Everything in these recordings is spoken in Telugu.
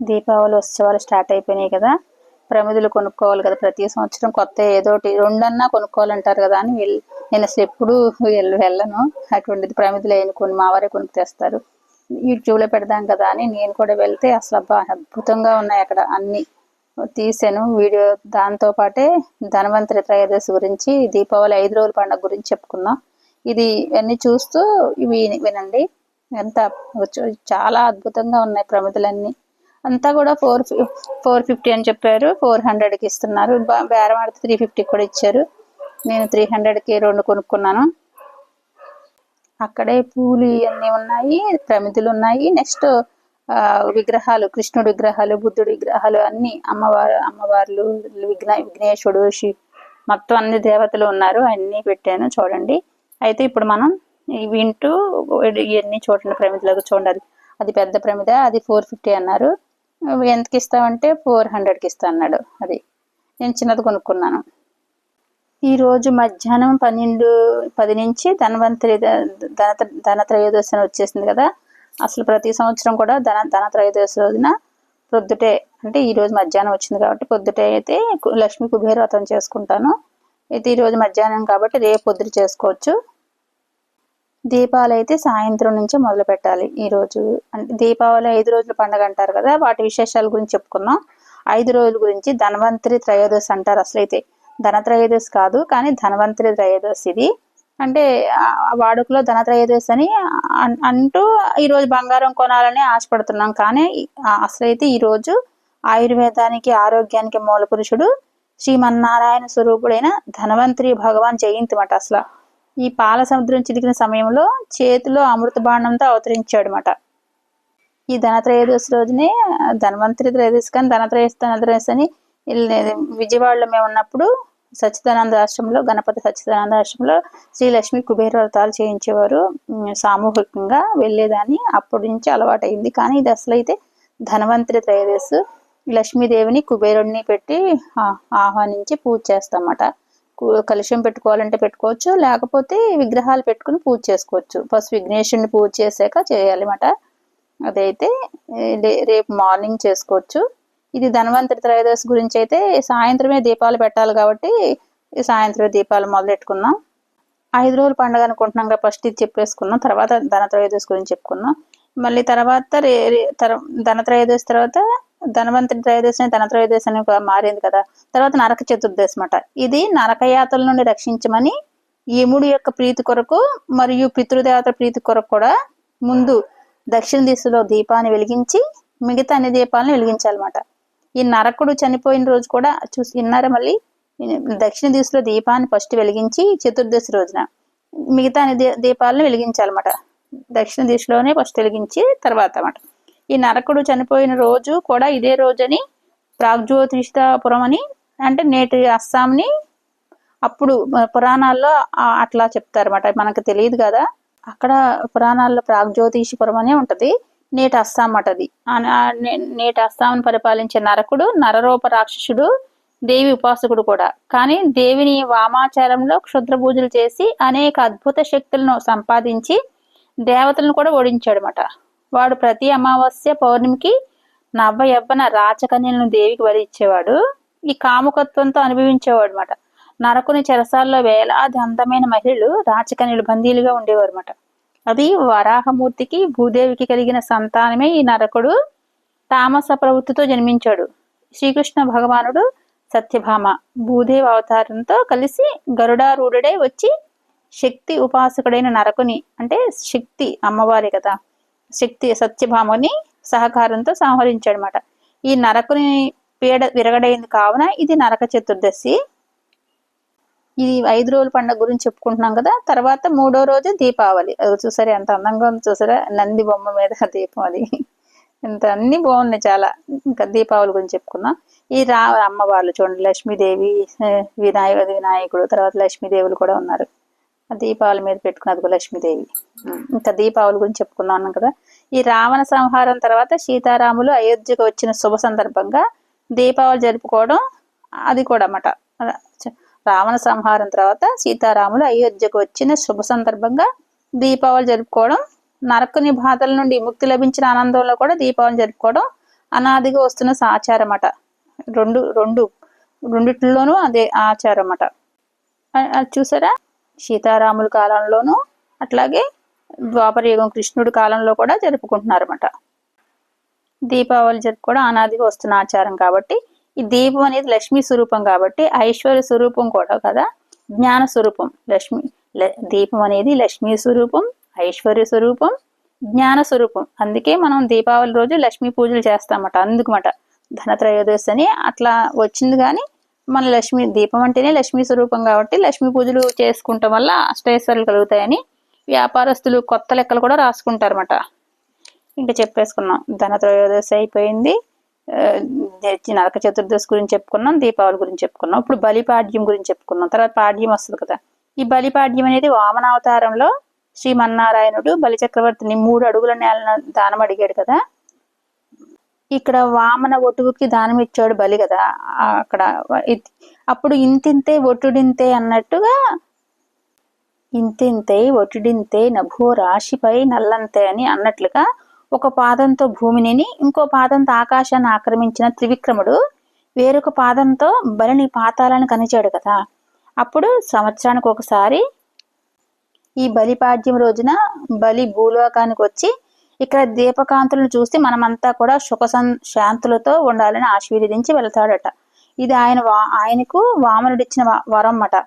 దీపావళి ఉత్సవాలు స్టార్ట్ అయిపోయినాయి కదా. ప్రమిదలు కొనుక్కోవాలి కదా ప్రతి సంవత్సరం. కొత్త ఏదోటి రెండన్నా కొనుక్కోవాలంటారు కదా అని వెళ్ళి నేను అసలు వెళ్ళ వెళ్ళను. అటువంటిది ప్రమిదలు అయిన కొన్ని మావారే కొనుక్కు తెస్తారు. యూట్యూబ్లో పెడదాం కదా అని నేను కూడా వెళ్తే అసలు అబ్బా అద్భుతంగా ఉన్నాయి అక్కడ అన్ని. తీసాను వీడియో. దాంతో పాటే ధనవంతరి త్రయోదశి గురించి దీపావళి ఐదు రోజుల పండుగ గురించి చెప్పుకుందాం ఇది ఇవన్నీ చూస్తూ ఇవి వినండి. ఎంత చాలా అద్భుతంగా ఉన్నాయి ప్రమిదలన్నీ. అంతా కూడా ఫోర్ ఫోర్ ఫిఫ్టీ అని చెప్పారు. ఫోర్ హండ్రెడ్కి ఇస్తున్నారు. బేరం ఆడితే త్రీ ఫిఫ్టీకి కూడా ఇచ్చారు. నేను త్రీ హండ్రెడ్కి రెండు కొనుక్కున్నాను. అక్కడే పూలు అన్నీ ఉన్నాయి ప్రమితులు ఉన్నాయి. నెక్స్ట్ విగ్రహాలు కృష్ణుడి విగ్రహాలు బుద్ధుడి విగ్రహాలు అన్ని అమ్మవారు అమ్మవార్లు విఘ్న విఘ్నేశ్వరుడు శి మొత్తం అన్ని దేవతలు ఉన్నారు. అన్నీ పెట్టాను చూడండి. అయితే ఇప్పుడు మనం వింటూ ఇవన్నీ చూడండి ప్రమిదలకు చూడండి. అది పెద్ద ప్రమిద అది ఫోర్ ఫిఫ్టీ అన్నారు. ఎంతకి ఇస్తామంటే ఫోర్ హండ్రెడ్కి ఇస్తా అన్నాడు అది నేను చిన్నది కొనుక్కున్నాను. ఈరోజు మధ్యాహ్నం పన్నెండు పది నుంచి ధనవంతరి ధన ధనత్రయోదశి వచ్చేసింది కదా. అసలు ప్రతి సంవత్సరం కూడా ధన ధనత్రయోదశి రోజున పొద్దుటే అంటే ఈరోజు మధ్యాహ్నం వచ్చింది కాబట్టి పొద్దుటే అయితే లక్ష్మీ కుబేర వ్రతం చేసుకుంటాను. అయితే ఈరోజు మధ్యాహ్నం కాబట్టి రేపు పొద్దుట చేసుకోవచ్చు. దీపాలు అయితే సాయంత్రం నుంచే మొదలు పెట్టాలి ఈరోజు అంటే దీపావళి ఐదు రోజుల పండుగ అంటారు కదా వాటి విశేషాల గురించి చెప్పుకుందాం. ఐదు రోజుల గురించి ధన్వంతరి త్రయోదశి అంటారు అసలైతే. ధనత్రయోదశి కాదు కానీ ధన్వంతరి త్రయోదశి ఇది. అంటే వాడుకలో ధనత్రయోదశి అని అంటూ ఈరోజు బంగారం కొనాలని ఆశపడుతున్నాం. కానీ అసలైతే ఈరోజు ఆయుర్వేదానికి ఆరోగ్యానికి మూల పురుషుడు శ్రీమన్నారాయణ స్వరూపుడైన ధనవంతరి భగవాన్ జయంతి మాట అసలు. ఈ పాల సముద్రం చిలికిన సమయంలో చేతిలో అమృత బాణంతో అవతరించాడు అనమాట ఈ ధనత్రయోదశి రోజునే ధన్వంతరి త్రయోదశి కానీ ధనత్రయోదశి ధనత్రయోదశి అని విజయవాడలో మేము ఉన్నప్పుడు సచ్చిదానంద ఆశ్రమంలో గణపతి సచ్చిదానంద ఆశ్రమంలో శ్రీలక్ష్మి కుబేర వ్రతాలు చేయించేవారు. సామూహికంగా వెళ్ళేదాన్ని. అప్పటి నుంచి అలవాటైంది. కానీ ఇది అసలు అయితే ధనవంతరి త్రయోదశి. లక్ష్మీదేవిని కుబేరుడిని పెట్టి ఆహ్వానించి పూజ చేస్తామట కలుషం పెట్టుకోవాలంటే పెట్టుకోవచ్చు లేకపోతే విగ్రహాలు పెట్టుకుని పూజ చేసుకోవచ్చు. ఫస్ట్ విఘ్నేశుని పూజ చేసాక చేయాలన్నమాట అదైతే రేపు మార్నింగ్ చేసుకోవచ్చు. ఇది ధన్వంతరి త్రయోదశి గురించి అయితే సాయంత్రమే దీపాలు పెట్టాలి కాబట్టి సాయంత్రం దీపాలు మొదలెట్టుకుందాం. ఐదు రోజులు పండుగ అనుకుంటున్నాం ఫస్ట్ ఇది చెప్పేసుకున్నాం తర్వాత ధన త్రయోదశి గురించి చెప్పుకున్నాం మళ్ళీ తర్వాత రే ధన త్రయోదశి తర్వాత ధనవంతుడి త్రయోదశి ధన త్రయోదశి మారింది కదా. తర్వాత నరక చతుర్దశి అనమాట ఇది నరకయాతల నుండి రక్షించమని యముడి యొక్క ప్రీతి కొరకు మరియు పితృదేవత ప్రీతి కొరకు కూడా ముందు దక్షిణ దిశలో దీపాన్ని వెలిగించి మిగతా అన్ని దీపాలను వెలిగించాలన్నమాట. ఈ నరకుడు చనిపోయిన రోజు కూడా చూసి విన్నారా మళ్ళీ? దక్షిణ దిశలో దీపాన్ని ఫస్ట్ వెలిగించి చతుర్దశి రోజున మిగతా అన్ని దీపాలను వెలిగించాలన్నమాట. దక్షిణ దిశలోనే ఫస్ట్ వెలిగించి తర్వాత అన్నమాట. ఈ నరకుడు చనిపోయిన రోజు కూడా ఇదే రోజని ప్రాగ్జ్యోతిషపురం అని అంటే నేటి అస్సాంని అప్పుడు పురాణాల్లో అట్లా చెప్తారన్నమాట. మనకు తెలియదు కదా. అక్కడ పురాణాల్లో ప్రాగ్జ్యోతిషపురం అనే ఉంటుంది. నేటి అస్సాం అటది. నేటి అస్సాంను పరిపాలించే నరకుడు నరరూప రాక్షసుడు దేవి ఉపాసకుడు కూడా. కానీ దేవిని వామాచారంలో క్షుద్ర పూజలు చేసి అనేక అద్భుత శక్తులను సంపాదించి దేవతలను కూడా ఓడించాడనమాట వాడు ప్రతి అమావాస్య పౌర్ణమికి నవ్వ యవ్వన రాచకన్యలను దేవికి వరించేవాడు ఈ కాముకత్వంతో అనుభవించేవాడు అనమాట నరకుని చెరసాల్లో వేలాది అందమైన మహిళలు రాచకన్యలు బందీలుగా ఉండేవారు అనమాట అది వరాహమూర్తికి భూదేవికి కలిగిన సంతానమే ఈ నరకుడు తామస ప్రవృత్తితో జన్మించాడు. శ్రీకృష్ణ భగవానుడు సత్యభామ భూదేవి అవతారంతో కలిసి గరుడారూఢుడే వచ్చి శక్తి ఉపాసకుడైన నరకుని అంటే శక్తి అమ్మవారి కదా శక్తి సత్యభామని సహకారంతో సంహరించాడనమాట ఈ నరకుని పీడ విరగడైంది కావున ఇది నరక చతుర్దశి. ఇది ఐదు రోజుల పండుగ గురించి చెప్పుకుంటున్నాం కదా తర్వాత మూడో రోజు దీపావళి. అది చూసారా ఎంత అందంగా ఉంది చూసారా? నంది బొమ్మ మీద దీపం అది. ఇంత అన్ని బాగున్నాయి చాలా. ఇంకా దీపావళి గురించి చెప్పుకుందాం. ఈ రా అమ్మవార్లు చూడండి లక్ష్మీదేవి వినాయక వినాయకుడు తర్వాత లక్ష్మీదేవులు కూడా ఉన్నారు. దీపావళి మీద పెట్టుకున్నది లక్ష్మీదేవి. ఇంకా దీపావళి గురించి చెప్పుకున్నాను కదా. ఈ రావణ సంహారం తర్వాత సీతారాములు అయోధ్యకు వచ్చిన శుభ సందర్భంగా దీపావళి జరుపుకోవడం అది కూడా అన్నమాట. రావణ సంహారం తర్వాత సీతారాములు అయోధ్యకు వచ్చిన శుభ సందర్భంగా దీపావళి జరుపుకోవడం నరకుని బాధల నుండి ముక్తి లభించిన ఆనందంలో కూడా దీపావళి జరుపుకోవడం అనాదిగా వస్తున్న ఆచారం అట రెండు రెండు రెండిట్లోనూ అదే ఆచారం అట అది చూసారా? సీతారాముల కాలంలోనూ అట్లాగే ద్వాపరయుగం కృష్ణుడి కాలంలో కూడా జరుపుకుంటున్నారన్నమాట. దీపావళి జరుపుకోవడం అనాదిగా వస్తున్న ఆచారం కాబట్టి ఈ దీపం అనేది లక్ష్మీ స్వరూపం కాబట్టి ఐశ్వర్య స్వరూపం కూడా కదా జ్ఞాన స్వరూపం. లక్ష్మి ల- దీపం అనేది లక్ష్మీ స్వరూపం ఐశ్వర్య స్వరూపం జ్ఞాన స్వరూపం. అందుకే మనం దీపావళి రోజు లక్ష్మీ పూజలు చేస్తామట అందుకమాట ధనత్రయోదశి అని అట్లా వచ్చింది కానీ మన లక్ష్మి దీపం అంటేనే లక్ష్మీ స్వరూపం కాబట్టి లక్ష్మీ పూజలు చేసుకుంటాం వల్ల అష్టైశ్వర్యాలు కలుగుతాయని వ్యాపారస్తులు కొత్త లెక్కలు కూడా రాసుకుంటారన్నమాట. ఇంకా చెప్పేసుకున్నాం. ధనత్రయోదశి అయిపోయింది. నరక చతుర్దశి గురించి చెప్పుకున్నాం దీపావళి గురించి చెప్పుకున్నాం. ఇప్పుడు బలిపాడ్యం గురించి చెప్పుకున్నాం. తర్వాత పాడ్యం వస్తుంది కదా. ఈ బలిపాడ్యం అనేది వామనావతారంలో శ్రీమన్నారాయణుడు బలిచక్రవర్తిని మూడు అడుగుల నేలను దానం అడిగాడు కదా. ఇక్కడ వామన ఒటువుకి దానం ఇచ్చాడు బలి కదా అక్కడ అప్పుడు ఇంతింతే ఒట్టుడింతే అన్నట్టుగా ఇంతింతే ఒట్టుడింతే నభో రాశిపై నల్లంతే అని అన్నట్లుగా ఒక పాదంతో భూమిని ఇంకో పాదంతో ఆకాశాన్ని ఆక్రమించిన త్రివిక్రముడు వేరొక పాదంతో బలిని పాతాలను కనిచాడు కదా. అప్పుడు సంవత్సరానికి ఒకసారి ఈ బలిపాడ్యం రోజున బలి భూలోకానికి వచ్చి ఇక్కడ దీపకాంతులను చూసి మనమంతా కూడా సుఖ సం- శాంతులతో ఉండాలని ఆశీర్వదించి వెళతాడట. ఇది ఆయన వా- ఆయనకు వామనుడిచ్చిన వరం అట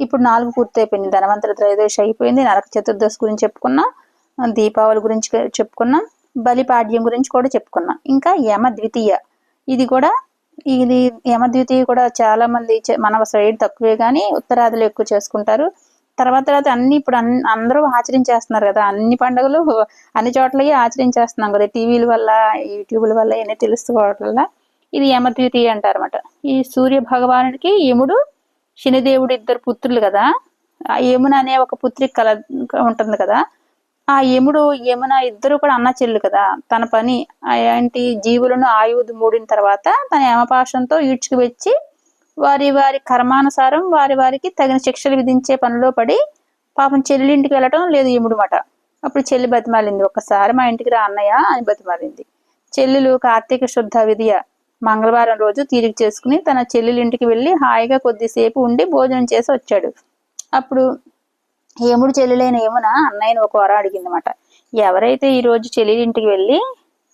ఇప్పుడు నాలుగు పూర్తయిపోయింది. ధనవంతుల త్రయోదశి అయిపోయింది. నరక చతుర్దశి గురించి చెప్పుకున్నాం. దీపావళి గురించి చెప్పుకున్నాం. బలిపాడ్యం గురించి కూడా చెప్పుకున్నాం. ఇంకా యమ ద్వితీయ. ఇది కూడా ఇది యమ ద్వితీయ కూడా చాలా మంది మన సైడ్ తక్కువే కానీ ఉత్తరాదిలో ఎక్కువ చేసుకుంటారు. తర్వాత తర్వాత అన్ని ఇప్పుడు అన్ అందరూ ఆచరించేస్తున్నారు కదా. అన్ని పండుగలు అన్ని చోట్ల ఆచరించేస్తున్నాం కదా. టీవీల వల్ల యూట్యూబ్ల వల్ల ఇవన్నీ తెలుసుకోవడం వల్ల ఇది యమ అంటారన్నమాట. ఈ సూర్య భగవానుడికి యముడు శనిదేవుడు ఇద్దరు పుత్రులు కదా. ఆ యమున అనే ఒక పుత్రి కల ఉంటుంది కదా. ఆ యముడు యమున ఇద్దరు కూడా అన్న చెల్లు కదా. తన పని ఆ ఏంటి జీవులను ఆయుధ మూడిన తర్వాత తన యమపాశంతో ఈడ్చుకు వచ్చి వారి వారి కర్మానుసారం వారి వారికి తగిన శిక్షలు విధించే పనిలో పడి పాపం చెల్లింటికి వెళ్ళటం లేదు యముడు మాట. అప్పుడు చెల్లి బతిమాలింది. ఒక్కసారి మా ఇంటికి రా అన్నయ్య అని బతిమాలింది. చెల్లెలు కార్తీక శుద్ధ విధియ మంగళవారం రోజు తీరిక చేసుకుని తన చెల్లెలింటికి వెళ్ళి హాయిగా కొద్దిసేపు ఉండి భోజనం చేసి వచ్చాడు. అప్పుడు ఏముడు చెల్లెలైన ఏమునా అన్నయ్యని ఒక వరం అడిగిందన్నమాట ఎవరైతే ఈరోజు చెల్లెలింటికి వెళ్ళి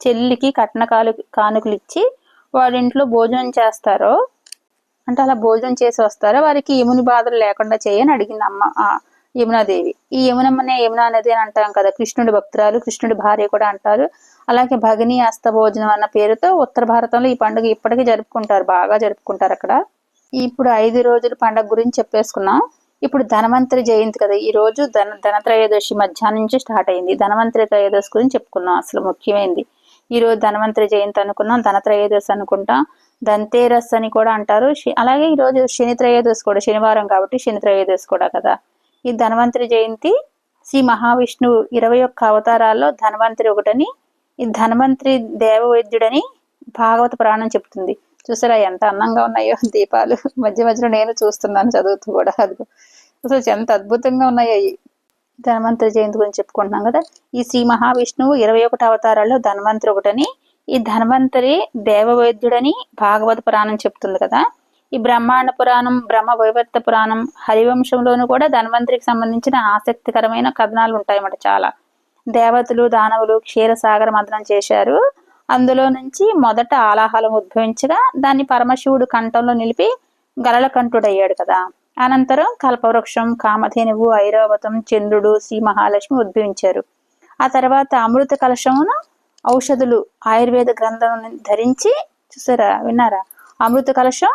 చెల్లికి కట్న కాలు కానుకలు ఇచ్చి వాడింట్లో ఇంట్లో భోజనం చేస్తారో అంటే అలా భోజనం చేసి వస్తారా? వారికి యముని బాధలు లేకుండా చేయని అడిగింది అమ్మ ఆ యమునాదేవి. ఈ యమునమ్మనే యమునా నది అని అంటాం కదా కృష్ణుడి భక్తురాలు కృష్ణుడి భార్య కూడా అంటారు. అలాగే భగిని అస్త భోజనం అన్న పేరుతో ఉత్తర భారతంలో ఈ పండుగ ఇప్పటికీ జరుపుకుంటారు బాగా జరుపుకుంటారు అక్కడ. ఇప్పుడు ఐదు రోజుల పండుగ గురించి చెప్పేసుకున్నాం. ఇప్పుడు ధనవంతరి జయంతి కదా ఈ రోజు ధన ధనత్రయోదశి మధ్యాహ్నం నుంచి స్టార్ట్ అయింది. ధనవంతరి త్రయోదశి గురించి చెప్పుకున్నాం అసలు ముఖ్యమైనది ఈ రోజు ధనవంతరి జయంతి అనుకున్నాం ధనత్రయోదశి అనుకుంటాం. దంతేరస్ అని కూడా అంటారు. అలాగే ఈ రోజు శని త్రయోదశి కూడా శనివారం కాబట్టి శని త్రయోదశి కూడా కదా. ఈ ధన్వంతరి జయంతి శ్రీ మహావిష్ణువు ఇరవై ఒక్క అవతారాల్లో ధన్వంతరి ఒకటని ఈ ధన్వంతరి దేవవైద్యుడని భాగవత పురాణం చెప్తుంది. చూసారా ఎంత అందంగా ఉన్నాయో దీపాలు. మధ్య మధ్యలో నేను చూస్తున్నాను చదువుతూ కూడా అది అసలు ఎంత అద్భుతంగా ఉన్నాయో ధన్వంతరి జయంతి గురించి చెప్పుకుంటున్నాం కదా. ఈ శ్రీ మహావిష్ణువు ఇరవై ఒకటి అవతారాల్లో ధన్వంతరి ఒకటని ఈ ధన్వంతరి దేవవైద్యుడని భాగవత పురాణం చెప్తుంది కదా. ఈ బ్రహ్మాండ పురాణం బ్రహ్మ వైవర్త పురాణం హరివంశంలోనూ కూడా ధన్వంతరికి సంబంధించిన ఆసక్తికరమైన కథనాలు ఉంటాయన్నమాట చాలా. దేవతలు దానవులు క్షీరసాగర మదనం చేశారు. అందులో నుంచి మొదట ఆలాహలం ఉద్భవించగా దాన్ని పరమశివుడు కంఠంలో నిలిపి గలల కంఠుడయ్యాడు కదా. అనంతరం కల్పవృక్షం కామధేనువు ఐరావతం చంద్రుడు శ్రీ మహాలక్ష్మి ఉద్భవించారు. ఆ తర్వాత అమృత కలశమును ఔషధులు ఆయుర్వేద గ్రంథం ధరించి చూసారా విన్నారా? అమృత కలశం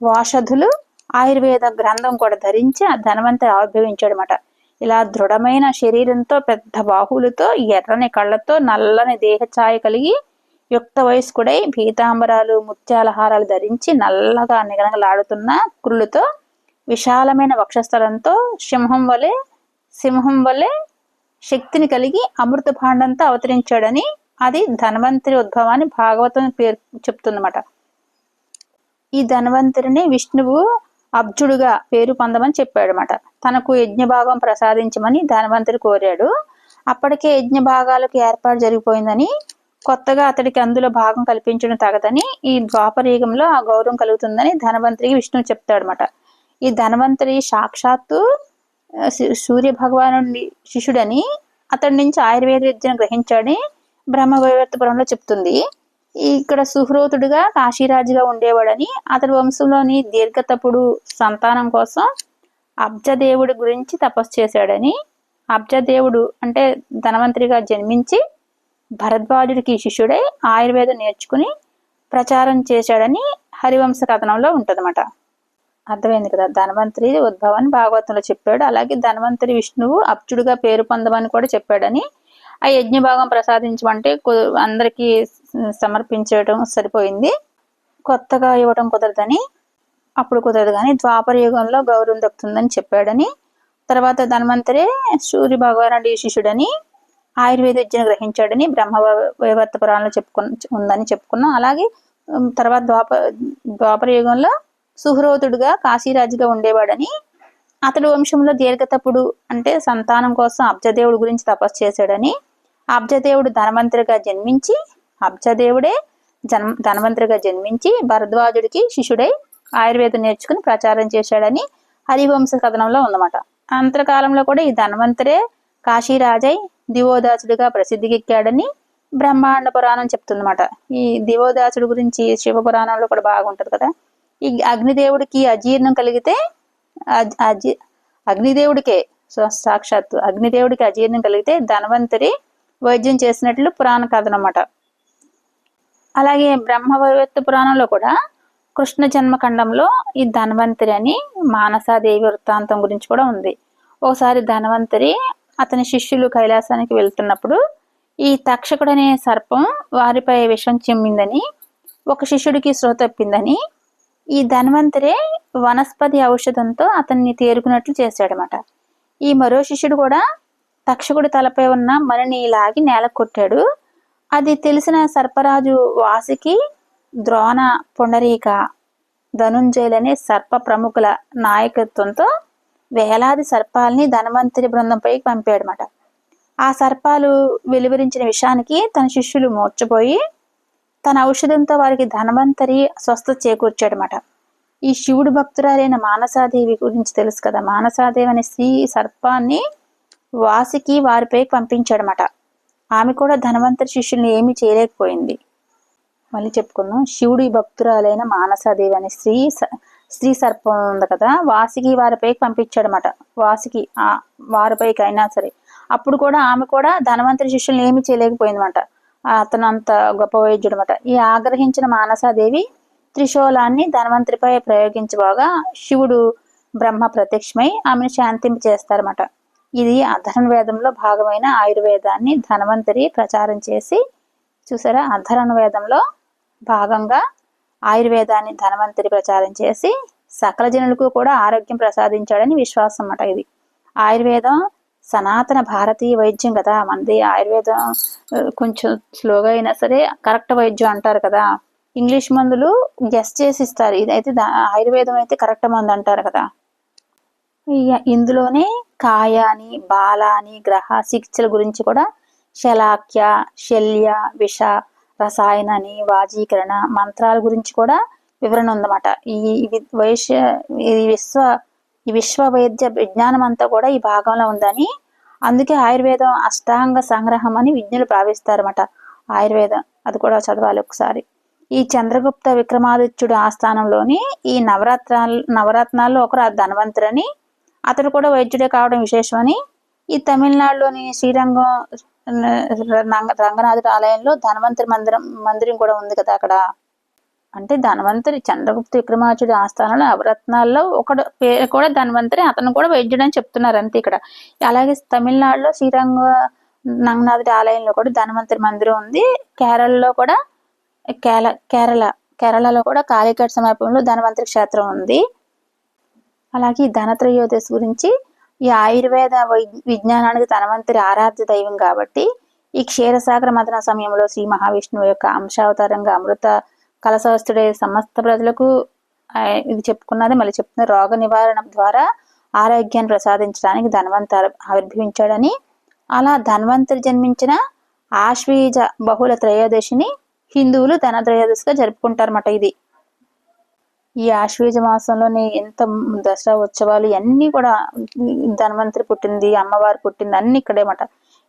వాషధులు ఆయుర్వేద గ్రంథం కూడా ధరించి ఆ ధనవంతరి ఆవిర్భవించాడు అనమాట ఇలా దృఢమైన శరీరంతో పెద్ద బాహువులతో ఎర్రని కళ్ళతో నల్లని దేహ ఛాయ కలిగి యుక్త వయస్కుడై పీతాంబరాలు ముత్యాల హారాలు ధరించి నల్లగా నిగనగలాడుతున్న కురులతో విశాలమైన వక్షస్థలంతో సింహం వలె సింహం వలె శక్తిని కలిగి అమృత భాండంతో అవతరించాడని అది ధన్వంతరి ఉద్భవాన్ని భాగవతం పేరు చెప్తుందన్నమాట. ఈ ధన్వంతరిని విష్ణువు అబ్జుడుగా పేరు పొందమని చెప్పాడనమాట తనకు యజ్ఞభాగం ప్రసాదించమని ధన్వంతరి కోరాడు. అప్పటికే యజ్ఞ భాగాలకు ఏర్పాటు జరిగిపోయిందని కొత్తగా అతడికి అందులో భాగం కల్పించడం తగదని ఈ ద్వాపరయుగంలో ఆ గౌరవం కలుగుతుందని ధనవంతరికి విష్ణువు చెప్తాడనమాట ఈ ధనవంతరి సాక్షాత్తు సూర్య భగవాను శిష్యుడని అతడి నుంచి ఆయుర్వేద విద్యను గ్రహించాడని బ్రహ్మవైవర్తపురంలో చెప్తుంది. ఇక్కడ సుహృతుడుగా కాశీరాజుగా ఉండేవాడని అతడి వంశంలోని దీర్ఘతపుడు సంతానం కోసం అబ్జదేవుడి గురించి తపస్సు చేశాడని అబ్జదేవుడు అంటే ధనవంతరిగా జన్మించి భరద్వాజుడికి శిష్యుడై ఆయుర్వేదం నేర్చుకుని ప్రచారం చేశాడని హరివంశ కథనంలో ఉంటదన్నమాట. అర్థమైంది కదా? ధన్వంతరి ఉద్భవాన్ని భాగవతంలో చెప్పాడు. అలాగే ధన్వంతరి విష్ణువు అప్చుడుగా పేరు పొందమని కూడా చెప్పాడని ఆ యజ్ఞ భాగం ప్రసాదించమంటే అందరికీ సమర్పించడం సరిపోయింది. కొత్తగా ఇవ్వడం కుదరదని అప్పుడు కుదరదు కానీ ద్వాపర యుగంలో గౌరవం దక్కుతుందని చెప్పాడని తర్వాత ధన్వంతరే సూర్య భగవానుడి శిష్యుడని ఆయుర్వేద విద్యను గ్రహించాడని బ్రహ్మ వైవర్త పురాణంలో చెప్పుకు ఉందని చెప్పుకున్నాం. అలాగే తర్వాత ద్వాప ద్వాపర యుగంలో సుహృతుడుగా కాశీరాజుగా ఉండేవాడని అతడు వంశంలో దీర్ఘతపుడు అంటే సంతానం కోసం అబ్జదేవుడి గురించి తపస్సు చేశాడని అబ్జదేవుడు ధనవంతుడిగా జన్మించి అబ్జదేవుడే జన్మ ధనవంతుడిగా జన్మించి భరద్వాజుడికి శిష్యుడై ఆయుర్వేదం నేర్చుకుని ప్రచారం చేశాడని హరివంశ కథనంలో ఉందన్నమాట. అంతకాలంలో కూడా ఈ ధనవంతరే కాశీరాజై దివోదాసుడిగా ప్రసిద్ధికెక్కాడని బ్రహ్మాండ పురాణం చెప్తుందన్నమాట. ఈ దివోదాసుడి గురించి శివ పురాణంలో కూడా బాగుంటది కదా. ఈ అగ్నిదేవుడికి అజీర్ణం కలిగితే అజ్- అజీ అగ్నిదేవుడికే సాక్షాత్తు అగ్నిదేవుడికి అజీర్ణం కలిగితే ధనవంతరి వైద్యం చేసినట్లు పురాణ కథ అనమాట అలాగే బ్రహ్మ పురాణంలో కూడా కృష్ణ జన్మఖండంలో ఈ ధన్వంతరి అని మానసాదేవి వృత్తాంతం గురించి కూడా ఉంది. ఒకసారి ధన్వంతరి అతని శిష్యులు కైలాసానికి వెళ్తున్నప్పుడు ఈ తక్షకుడనే సర్పం వారిపై విషం చిమ్మిందని ఒక శిష్యుడికి శ్రోతప్పిందని తప్పిందని ఈ ధన్వంతరే వనస్పతి ఔషధంతో అతన్ని తేరుకున్నట్లు చేశాడనమాట ఈ మరో శిష్యుడు కూడా తక్షకుడి తలపై ఉన్న మణిని లాగి నేల కొట్టాడు. అది తెలిసిన సర్పరాజు వాసికి ద్రోణ పుండరీక ధనుంజయులనే సర్ప ప్రముఖుల నాయకత్వంతో వేలాది సర్పాల్ని ధనవంతరి బృందంపైకి పంపాడనమాట ఆ సర్పాలు వెలువరించిన విషయానికి తన శిష్యులు మూర్చపోయి తన ఔషధంతో వారికి ధనవంతరి స్వస్థత చేకూర్చాడనమాట ఈ శివుడు భక్తురాలైన మానసాదేవి గురించి తెలుసు కదా. మానసాదేవి అనే స్త్రీ సర్పాన్ని వాసికి వారిపై పంపించాడనమాట ఆమె కూడా ధనవంతరి శిష్యుల్ని ఏమీ చేయలేకపోయింది. మళ్ళీ చెప్పుకుందాం. శివుడి భక్తురాలైన మానసాదేవి అనే స్త్రీ స- స్త్రీ సర్పం ఉంది కదా. వాసికి వారిపై పంపించాడనమాట వాసికి ఆ వారిపైకి అయినా సరే. అప్పుడు కూడా ఆమె కూడా ధనవంతరి శిష్యుల్ని ఏమీ చేయలేకపోయిందన్నమాట. అతను అంత గొప్ప వైద్యుడు అనమాట ఈ ఆగ్రహించిన మానసాదేవి త్రిశూలాన్ని ధన్వంతరిపై ప్రయోగించబోగా శివుడు బ్రహ్మ ప్రత్యక్షమై ఆమెను శాంతింప చేస్తారన్నమాట. ఇది అధర్ణ వేదంలో భాగమైన ఆయుర్వేదాన్ని ధనవంతరి ప్రచారం చేసి చూసారా? అధర్ణ వేదంలో భాగంగా ఆయుర్వేదాన్ని ధనవంతరి ప్రచారం చేసి సకల జనులకు కూడా ఆరోగ్యం ప్రసాదించాడని విశ్వాసం అన్నమాట ఇది. ఆయుర్వేదం సనాతన భారతీయ వైద్యం కదా. మనది ఆయుర్వేదం కొంచెం స్లోగా అయినా సరే కరెక్ట్ వైద్యం అంటారు కదా. ఇంగ్లీష్ మందులు గెస్ చేసి ఇస్తారు. ఇదైతే దా- ఆయుర్వేదం అయితే కరెక్ట్ మందు అంటారు కదా. ఇందులోనే కాయ అని బాల అని గ్రహ చికిత్సల గురించి కూడా శలాక్య శల్య విష రసాయన అని వాజీకరణ మంత్రాల గురించి కూడా వివరణ ఉందన్నమాట. ఈ వైశ్య ఈ విశ్వ ఈ విశ్వ వైద్య విజ్ఞానం అంతా కూడా ఈ భాగంలో ఉందని అందుకే ఆయుర్వేదం అష్టాంగ సంగ్రహం అని విజ్ఞులు భావిస్తారన్నమాట. ఆయుర్వేదం అది కూడా చదవాలి ఒకసారి. ఈ చంద్రగుప్త విక్రమాదిత్యుడి ఆస్థానంలోని ఈ నవరత్నాలు నవరత్నాల్లో ఒకరు ఆ ధనవంతుడని అతడు కూడా వైద్యుడే కావడం విశేషమని ఈ తమిళనాడులోని శ్రీరంగం రంగనాథుడు ఆలయంలో ధనవంతుడి మందిరం మందిరం కూడా ఉంది కదా అక్కడ. అంటే ధనవంతరి చంద్రగుప్త విక్రమాచుడి ఆస్థానంలో నవరత్నాల్లో ఒకడు పేరు కూడా ధనవంతరి అతను కూడా వైద్యుడు అని చెప్తున్నారు అంతే ఇక్కడ. అలాగే తమిళనాడులో శ్రీరంగ రంగనాథుడి ఆలయంలో కూడా ధనవంతరి మందిరం ఉంది. కేరళలో కూడా కేరళ కేరళ కేరళలో కూడా కాళీఘట్ సమీపంలో ధనవంతరి క్షేత్రం ఉంది. అలాగే ఈ ధనత్రయోదశి గురించి ఈ ఆయుర్వేద వై- విజ్ఞానానికి ధనవంతరి ఆరాధ్య దైవం కాబట్టి ఈ క్షీరసాగర మదన సమయంలో శ్రీ మహావిష్ణువు యొక్క అంశావతారంగా అమృత కలశవస్తుడే సమస్త ప్రజలకు ఇది చెప్పుకున్నది మళ్ళీ చెప్తున్న రోగ నివారణ ద్వారా ఆరోగ్యాన్ని ప్రసాదించడానికి ధనవంత ఆవిర్భవించాడని అలా ధన్వంతరి జన్మించిన ఆశ్వీజ బహుళ త్రయోదశిని హిందువులు ధన త్రయోదశిగా జరుపుకుంటారన్నమాట ఇది. ఈ ఆశ్వీజ మాసంలోని ఎంత దసరా ఉత్సవాలు ఇవన్నీ కూడా ధన్వంతరి పుట్టింది అమ్మవారు పుట్టింది అన్ని ఇక్కడే మాట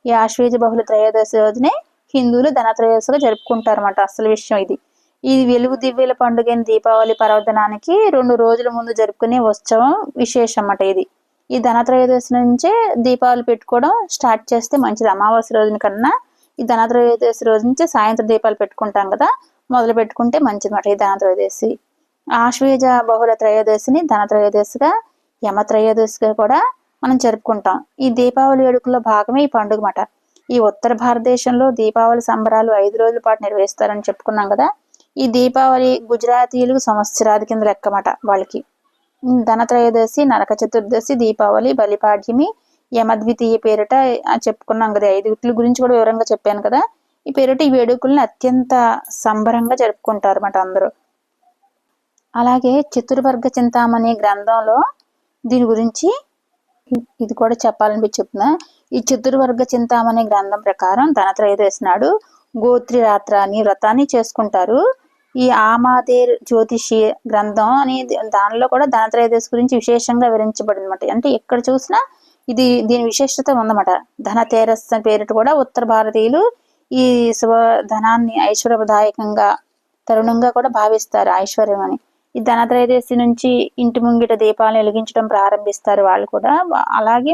ఈ ఆశ్వీజ బహుళ త్రయోదశి రోజునే హిందువులు ధనత్రయోదశిగా జరుపుకుంటారన్నమాట అసలు విషయం ఇది. ఈ వెలుగు దివ్యల పండుగైన దీపావళి పర్వదినానికి రెండు రోజుల ముందు జరుపుకునే ఉత్సవం విశేషం అన్నమాట ఇది. ఈ ధనత్రయోదశి నుంచే దీపావళి పెట్టుకోవడం స్టార్ట్ చేస్తే మంచిది. అమావాస్య రోజున కన్నా ఈ ధనత్రయోదశి రోజు నుంచి సాయంత్రం దీపాలు పెట్టుకుంటాం కదా మొదలు పెట్టుకుంటే మంచిది మాట ఈ ధనత్రయోదశి. ఆశ్వేజ బహుళ త్రయోదశిని ధనత్రయోదశిగా యమత్రయోదశిగా కూడా మనం జరుపుకుంటాం. ఈ దీపావళి వేడుకల్లో భాగమే ఈ పండుగ మాట ఈ ఉత్తర భారతదేశంలో దీపావళి సంబరాలు ఐదు రోజుల పాటు నిర్వహిస్తారని చెప్పుకున్నాం కదా ఈ దీపావళి గుజరాతీయులు సంవత్సరాది కింద లెక్కమాట వాళ్ళకి. ధనత్రయోదశి నరక చతుర్దశి దీపావళి బలిపాడ్యమి యమద్వితీయ పేరిట చెప్పుకున్నాం కదా ఐదు వీటి గురించి కూడా వివరంగా చెప్పాను కదా. ఈ పేరిట ఈ వేడుకల్ని అత్యంత సంబరంగా జరుపుకుంటారు అన్నమాట అందరూ. అలాగే చతుర్వర్గ చింతామణి గ్రంథంలో దీని గురించి ఇది కూడా చెప్పాలని చెప్తున్నా. ఈ చతుర్వర్గ చింతామణి గ్రంథం ప్రకారం ధనత్రయోదశి నాడు గోత్రి రాత్ర అని వ్రతాన్ని చేసుకుంటారు. ఈ ఆమాదేర్ జ్యోతిషి గ్రంథం అనేది దానిలో కూడా ధనత్రయోదశి గురించి విశేషంగా వివరించబడింది అనమాట అంటే ఎక్కడ చూసినా ఇది దీని విశేషత ఉందన్నమాట. ధన తేరస్ పేరిట కూడా ఉత్తర భారతీయులు ఈ శుభ ధనాన్ని ఐశ్వర్యదాయకంగా తరుణంగా కూడా భావిస్తారు ఐశ్వర్యం అని. ఈ ధనత్రయోదశి నుంచి ఇంటి ముంగిట దీపాలను వెలిగించడం ప్రారంభిస్తారు వాళ్ళు కూడా. అలాగే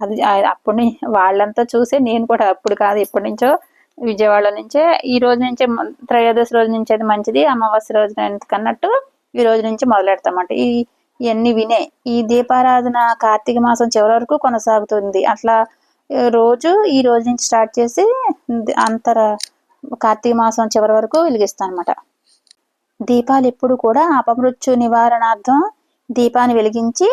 అది అప్పుడు వాళ్ళంతా చూసే నేను కూడా అప్పుడు కాదు ఎప్పటి నుంచో విజయవాడ నుంచే ఈ రోజు నుంచే త్రయోదశి రోజు నుంచి అది మంచిది అమావాస్య రోజు కన్నట్టు ఈ రోజు నుంచి మొదలెడతామంట ఈ ఇవన్నీ వినే ఈ దీపారాధన కార్తీక మాసం చివరి వరకు కొనసాగుతుంది. అట్లా రోజు ఈ రోజు నుంచి స్టార్ట్ చేసి అంతర కార్తీక మాసం చివరి వరకు వెలిగిస్తాను అనమాట దీపాలు ఎప్పుడు కూడా అపమృత్యు నివారణార్థం దీపాన్ని వెలిగించి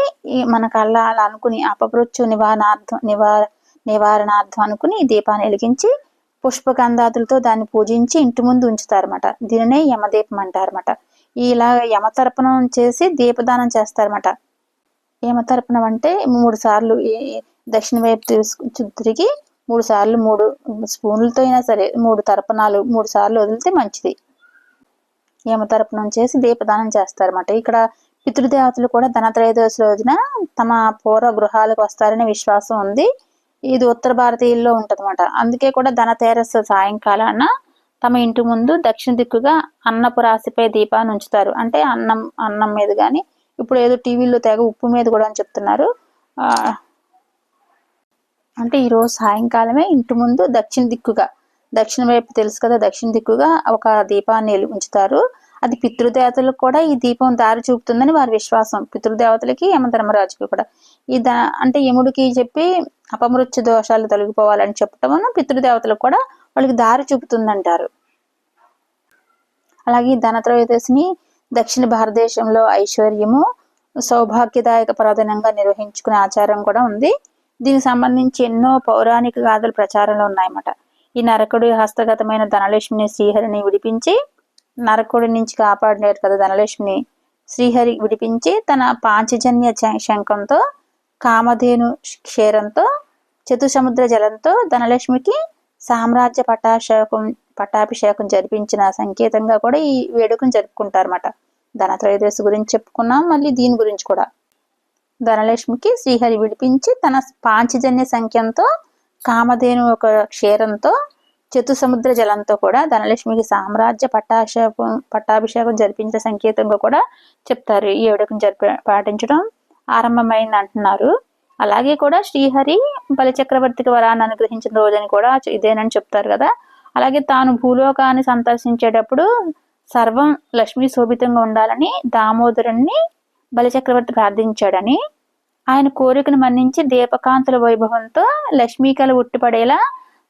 మన కళ్ళ అలా అనుకుని అపమృత్యు నివారణార్థం నివార నివారణార్థం అనుకుని దీపాన్ని వెలిగించి పుష్పగంధాదులతో దాన్ని పూజించి ఇంటి ముందు ఉంచుతారన్నమాట. దీనినే యమదీపం అంటారన్నమాట ఇలా యమతర్పణం చేసి దీపదానం చేస్తారన్నమాట. యమతర్పణం అంటే మూడు సార్లు దక్షిణ వైపు తిరిగి మూడు సార్లు మూడు స్పూన్లతో అయినా సరే మూడు తర్పణాలు మూడు సార్లు వదిలితే మంచిది. యమతర్పణం చేసి దీపదానం చేస్తారన్నమాట. ఇక్కడ పితృదేవతలు కూడా ధనత్రయోదశి రోజున తమ పూర్వ గృహాలకు వస్తారనే విశ్వాసం ఉంది. ఇది ఉత్తర భారతీయుల్లో ఉంటదన్నమాట. అందుకే కూడా ధనతేరస్ సాయంకాలాన తమ ఇంటి ముందు దక్షిణ దిక్కుగా అన్నపు రాశిపై దీపాన్ని ఉంచుతారు. అంటే అన్నం అన్నం మీద కానీ ఇప్పుడు ఏదో టీవీలో తెగ ఉప్పు మీద కూడా అని చెప్తున్నారు. అంటే ఈరోజు సాయంకాలమే ఇంటి ముందు దక్షిణ దిక్కుగా దక్షిణ వైపు తెలుసు కదా దక్షిణ దిక్కుగా ఒక దీపాన్ని ఉంచుతారు. అది పితృదేవతలకు కూడా ఈ దీపం దారి చూపుతుందని వారి విశ్వాసం. పితృదేవతలకి యమధర్మరాజుకి కూడా. ఈ ద అంటే యముడికి చెప్పి అపమృత్యు దోషాలు తొలగిపోవాలని చెప్పటం పితృదేవతలకు కూడా వాళ్ళకి దారి చూపుతుందంటారు. అలాగే ధనత్రయోదశిని దక్షిణ భారతదేశంలో ఐశ్వర్యము సౌభాగ్యదాయక ప్రధానంగా నిర్వహించుకునే ఆచారం కూడా ఉంది. దీనికి సంబంధించి ఎన్నో పౌరాణిక గాథలు ప్రచారంలో ఉన్నాయన్నమాట. ఈ నరకుడి హస్తగతమైన ధనలక్ష్మిని శ్రీహరిని విడిపించి నరకుడి నుంచి కాపాడినారు కదా ధనలక్ష్మిని శ్రీహరి విడిపించి తన పాంచజన్య శంఖంతో కామధేను క్షీరంతో చతుసముద్ర జలంతో ధనలక్ష్మికి సామ్రాజ్య పట్టాభిషేకం పట్టాభిషేకం జరిపించిన సంకేతంగా కూడా ఈ వేడుకను జరుపుకుంటారన్నమాట. ధనత్రయోదశి గురించి చెప్పుకున్నాం మళ్ళీ దీని గురించి కూడా. ధనలక్ష్మికి శ్రీహరి విడిపించి తన పాంచజన్య సంఖ్యంతో కామధేను ఒక క్షీరంతో చతుసముద్ర జలంతో కూడా ధనలక్ష్మికి సామ్రాజ్య పట్టాభిషేకం పట్టాభిషేకం జరిపించిన సంకేతంగా కూడా చెప్తారు. ఈ వేడుకను జరిపి పాటించడం ఆరంభమైంది అంటున్నారు అలాగే కూడా శ్రీహరి బలిచక్రవర్తికి వరాన్ని అనుగ్రహించిన రోజని కూడా ఇదేనని చెప్తారు కదా. అలాగే తాను భూలోకాన్ని సందర్శించేటప్పుడు సర్వం లక్ష్మీ శోభితంగా ఉండాలని దామోదరుణ్ణి బలిచక్రవర్తి ప్రార్థించాడని. ఆయన కోరికను మన్నించి దీపకాంతుల వైభవంతో లక్ష్మీకళ ఉట్టిపడేలా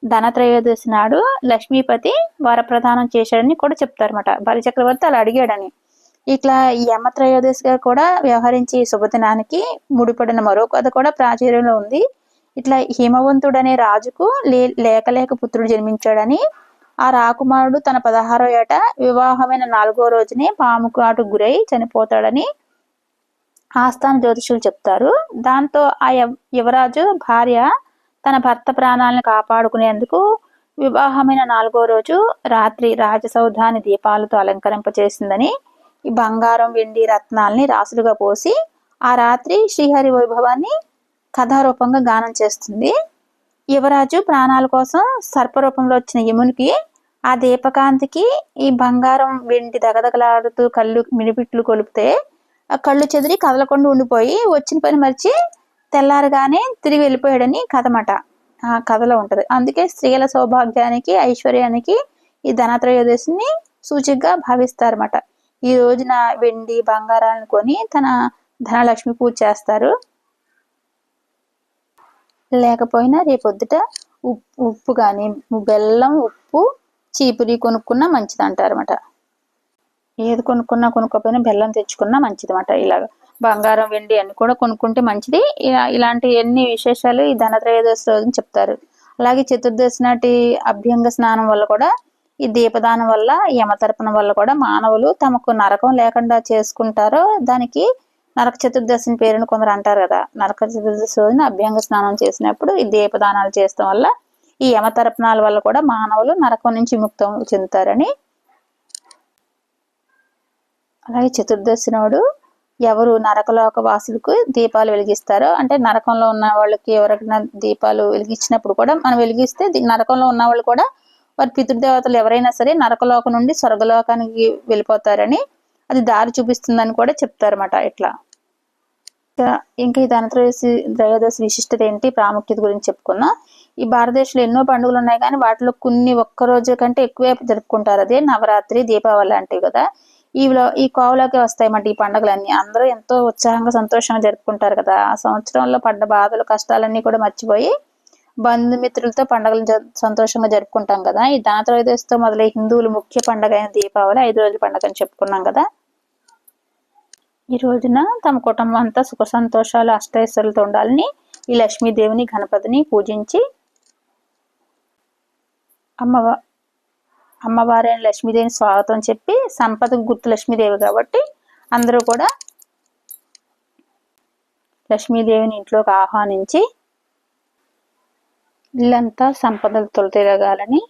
ధనత్రయోదశి నాడు లక్ష్మీపతి వరప్రదానం చేశాడని కూడా చెప్తారన్నమాట. బలిచక్రవర్తి అలా అడిగాడని. ఇట్లా యమ త్రయోదశిగా కూడా వ్యవహరించి శుభదినానికి ముడిపడిన మరో కథ కూడా ప్రాచుర్యంలో ఉంది. ఇట్లా హిమవంతుడనే రాజుకు లే లేక లేక పుత్రుడు జన్మించాడని ఆ రాకుమారుడు తన పదహారో ఏట వివాహమైన నాలుగో రోజునే పాము కాటు గురై చనిపోతాడని ఆస్థాన జ్యోతిషులు చెప్తారు. దాంతో ఆ యువరాజు భార్య తన భర్త ప్రాణాలను కాపాడుకునేందుకు వివాహమైన నాలుగో రోజు రాత్రి రాజసౌధాన్ని దీపాలతో అలంకరింపచేసిందని ఈ బంగారం వెండి రత్నాల్ని రాసులుగా పోసి ఆ రాత్రి శ్రీహరి వైభవాన్ని కథారూపంగా గానం చేస్తుంది. యువరాజు ప్రాణాల కోసం సర్పరూపంలో వచ్చిన యమునికి ఆ దీపకాంతికి ఈ బంగారం వెండి దగదగలాడుతూ కళ్ళు మిడిపిట్లు కొలిపితే ఆ కళ్ళు చెదిరి కదలకుండా ఉండిపోయి వచ్చిన పని మరిచి తెల్లారగానే తిరిగి వెళ్ళిపోయాడని కథమట. ఆ కథలో ఉంటది. అందుకే స్త్రీల సౌభాగ్యానికి ఐశ్వర్యానికి ఈ ధనత్రయోదశిని సూచికగా భావిస్తారన్నమాట. ఈ రోజున వెండి బంగారాలను కొని తన ధనలక్ష్మి పూజ చేస్తారు. లేకపోయినా రేపొద్దుట ఉప్పు ఉప్పు కానీ బెల్లం ఉప్పు చీపురి కొనుక్కున్నా మంచిది అంటారన్నమాట ఏది కొనుక్కున్నా కొనుక్కోపోయినా బెల్లం తెచ్చుకున్నా మంచిది అనమాట ఇలాగ బంగారం వెండి అన్ని కూడా కొనుక్కుంటే మంచిది. ఇలా- ఇలాంటి ఎన్ని విశేషాలు ఈ ధనత్రయోదశి రోజున చెప్తారు. అలాగే చతుర్దశి నాటి అభ్యంగ స్నానం వల్ల కూడా ఈ దీపదానం వల్ల యమతర్పణం వల్ల కూడా మానవులు తమకు నరకం లేకుండా చేసుకుంటారో దానికి నరక చతుర్దశిని పేరుని కొందరు అంటారు కదా. నరక చతుర్దశి రోజున అభ్యంగ స్నానం చేసినప్పుడు ఈ దీపదానాలు చేయడం వల్ల ఈ యమతర్పణాల వల్ల కూడా మానవులు నరకం నుంచి ముక్తం చెందుతారని. అలాగే చతుర్దశి నాడు ఎవరు నరకలోక వాసులకు దీపాలు వెలిగిస్తారో అంటే నరకంలో ఉన్న వాళ్ళకి ఎవరికైనా దీపాలు వెలిగించినప్పుడు కూడా మనం వెలిగిస్తే నరకంలో ఉన్న వాళ్ళు కూడా వారి పితృదేవతలు ఎవరైనా సరే నరకలోకం నుండి స్వర్గలోకానికి వెళ్ళిపోతారని అది దారి చూపిస్తుందని కూడా చెప్తారన్నమాట ఇట్లా. ఇంకా- ఈ ధనత్రయోదశి త్రయోదశి విశిష్టత ఏంటి ప్రాముఖ్యత గురించి చెప్పుకుందాం ఈ భారతదేశంలో ఎన్నో పండుగలు ఉన్నాయి కానీ వాటిలో కొన్ని ఒక్క రోజు కంటే ఎక్కువే జరుపుకుంటారు. అదే నవరాత్రి దీపావళి లాంటివి కదా. ఈ ఈ కోవలోకి వస్తాయన్నమాట ఈ పండుగలన్నీ. అందరూ ఎంతో ఉత్సాహంగా సంతోషంగా జరుపుకుంటారు కదా. ఆ సంవత్సరంలో పడ్డ బాధలు కష్టాలన్నీ కూడా మర్చిపోయి బంధుమిత్రులతో పండుగలు జ- సంతోషంగా జరుపుకుంటాం కదా. ఈ ధనత్రయోదశితో మొదలై హిందువులు ముఖ్య పండుగ అయిన దీపావళి ఐదు రోజుల పండుగ అని చెప్పుకున్నాం కదా. ఈ రోజున తమ కుటుంబం అంతా సుఖ సంతోషాలు అష్టైశ్వర్యాలతో ఉండాలని ఈ లక్ష్మీదేవిని గణపతిని పూజించి అమ్మవ అమ్మవారైన లక్ష్మీదేవిని స్వాగతం చెప్పి సంపదకు గుర్తు లక్ష్మీదేవి కాబట్టి అందరూ కూడా లక్ష్మీదేవిని ఇంట్లోకి ఆహ్వానించి ఇల్లంతా సంపదలతో తిరగాలని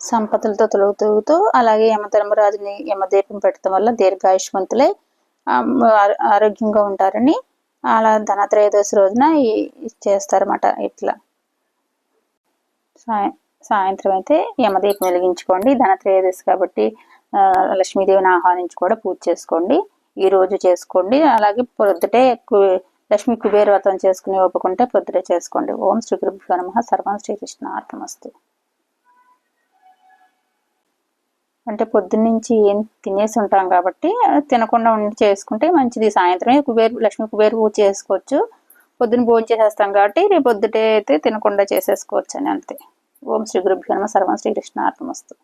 సంపదలతో తొలుగుతూ అలాగే యమధర్మరాజుని యమదీపం పెట్టడం వల్ల దీర్ఘాయుష్మంతులై ఆరోగ్యంగా ఉంటారని అలా ధనత్రయోదశి రోజున ఈ- చేస్తారన్నమాట ఇట్లా. సాయం సాయంత్రం అయితే యమదీపం వెలిగించుకోండి ధనత్రయోదశి కాబట్టి లక్ష్మీదేవిని ఆహ్వానించి కూడా పూజ చేసుకోండి ఈ రోజు చేసుకోండి అలాగే పొద్దుటే లక్ష్మి కుబేర వ్రతం చేసుకుని ఒప్పుకుంటే పొద్దుటే చేసుకోండి. ఓం శ్రీ గురుభ్యో నమ. సర్వం శ్రీకృష్ణ అర్పణమస్తు అంటే పొద్దున్నుంచి ఏం తినేసి ఉంటాం కాబట్టి అది తినకుండా ఉండి చేసుకుంటే మంచిది. సాయంత్రమే కుబేరు లక్ష్మి కుబేరు పూజ చేసుకోవచ్చు. పొద్దున్న భోజనం చేసేస్తాం కాబట్టి రేపు పొద్దుటే అయితే తినకుండా చేసేసుకోవచ్చు అని అంతే. ఓం శ్రీ గురుభ్యో నమ. సర్వం శ్రీకృష్ణ అర్పణమస్తు